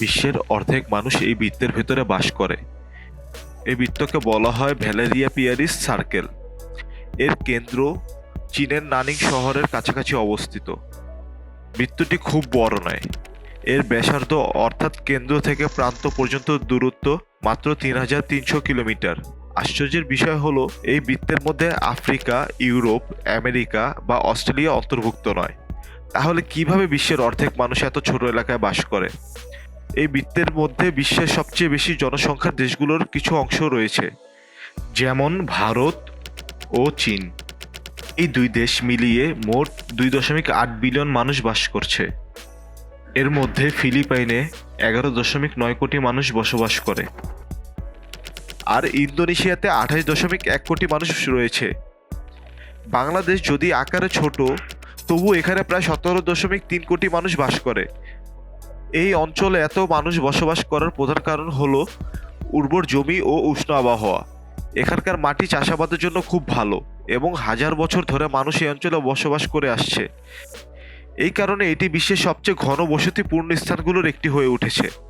বিশ্বের অর্ধেক মানুষ এই বৃত্তের ভেতরে বাস করে। এই বৃত্তকে বলা হয় ভ্যালেরিয়া পিয়ারিস সার্কেল। এর কেন্দ্র চীনের নানিং শহরের কাছাকাছি অবস্থিত। বৃত্তটি খুব বড় নয়। এর ব্যাসার্ধ অর্থাৎ কেন্দ্র থেকে প্রান্ত পর্যন্ত দূরত্ব মাত্র তিন হাজার তিনশো কিলোমিটার। আশ্চর্যের বিষয় হলো, এই বৃত্তের মধ্যে আফ্রিকা, ইউরোপ, আমেরিকা বা অস্ট্রেলিয়া অন্তর্ভুক্ত নয়। তাহলে কীভাবে বিশ্বের অর্ধেক মানুষ এত ছোট এলাকায় বাস করে? এই বৃত্তের মধ্যে বিশ্বের সবচেয়ে বেশি জনসংখ্যার দেশগুলোর কিছু অংশ রয়েছে, যেমন ভারত ও চীন। এই দুই দেশ মিলিয়ে মোট দুই দশমিক আট বিলিয়ন মানুষ বাস করছে। এর মধ্যে ফিলিপাইনে এগারো দশমিক নয় কোটি মানুষ বসবাস করে। আর ইন্দোনেশিয়াতে আঠাশ দশমিক এক কোটি মানুষ রয়েছে। বাংলাদেশ যদি আকারে ছোট তবু এখানে প্রায় সতেরো দশমিক তিন কোটি মানুষ বাস করে এই অঞ্চলে এত মানুষ বসবাস করার প্রধান কারণ হল উর্বর জমি ও উষ্ণ আবহাওয়া। এখানকার মাটি চাষাবাদের জন্য খুব ভালো এবং হাজার বছর ধরে মানুষ এই অঞ্চলে বসবাস করে আসছে। এই কারণে এটি বিশ্বের সবচেয়ে ঘন বসতিপূর্ণ স্থানগুলোর একটি হয়ে উঠেছে।